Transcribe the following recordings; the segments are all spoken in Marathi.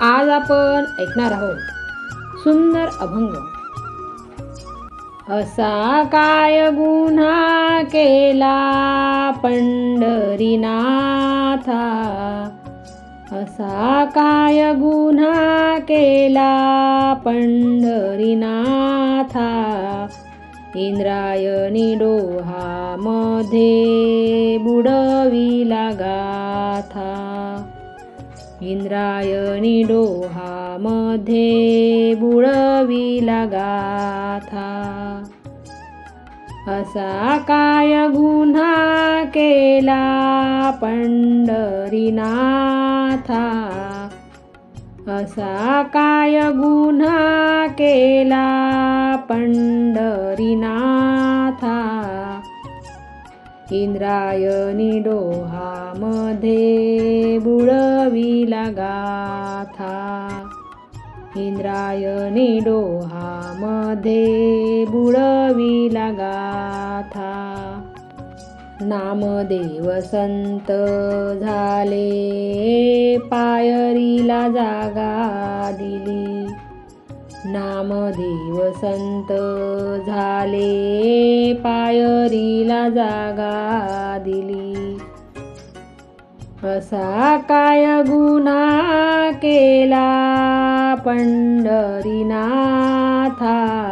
आज आपण ऐकणार आहोत सुंदर अभंग. असा काय गुन्हा केला पंढरीनाथा? असा काय गुन्हा केला पंढरीनाथा? इंद्रायणी डोहामध्ये बुडविला गाथा. इंद्रायणी डोहामध्ये बुळविला गाथा असा काय गुन्हा केला पंढरीनाथा? असा काय गुन्हा केला पंढरीनाथा? इंद्रायणी डोहामध्ये बुडविला गाथा इंद्रायणी डोहामध्ये बुडविला गाथा नामदेव संत झाले पायरीला जागा दिली. नामदेव संत झाले पायरीला जागा दिली. असा काय गुन्हा केला पंढरीनाथा?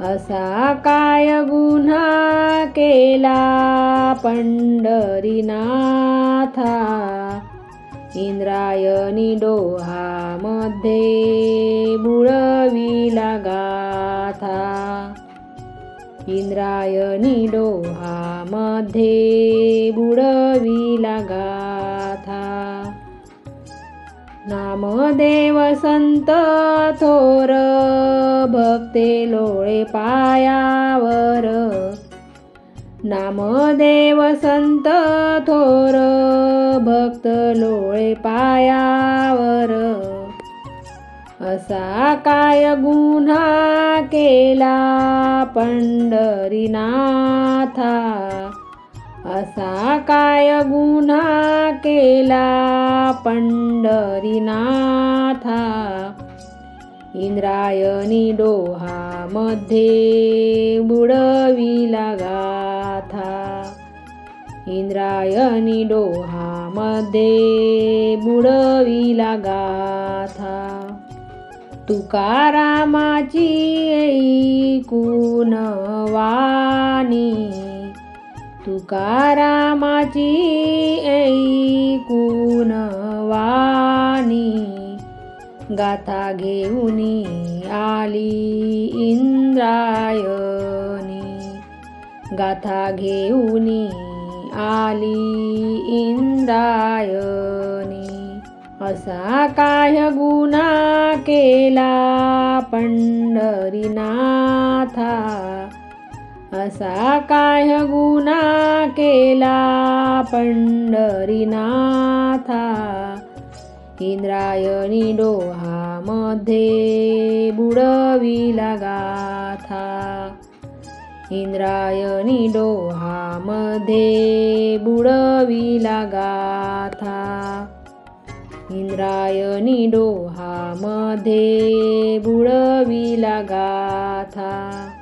असा काय गुन्हा केला पंढरीनाथा? इंद्रायणी डोहामध्ये बुळविला गाथा. इंद्रायणी डोहामध्ये बुडविला गाथा. नामदेव संत थोर भक्ते लोळे पायावर. नामदेव संत थोर भक्त लोळे पायावर. असा काय गुन्हा केला पंढरीनाथा? असा काय गुन्हा केला पंढरीनाथा? इंद्रायणी डोहामध्ये बुडविला गाथा. इंद्रायणी डोहामध्ये बुडविला गाथा. तुकारामाची ऐकून वाणी तुकारामाची ऐकून वाणी गाथा घेऊन आली इंद्रायणी. गाथा घेऊन आली इंद्रायणी. असा काय गुन्हा केला पंढरीनाथा? असा काय गुन्हा केला पंढरीनाथा? इंद्रायणी डोहामध्ये बुडविला गाथा इंद्रायणी डोहामध्ये बुडविला गाथा इंद्रायणी डोहामध्ये बुडविला गाथा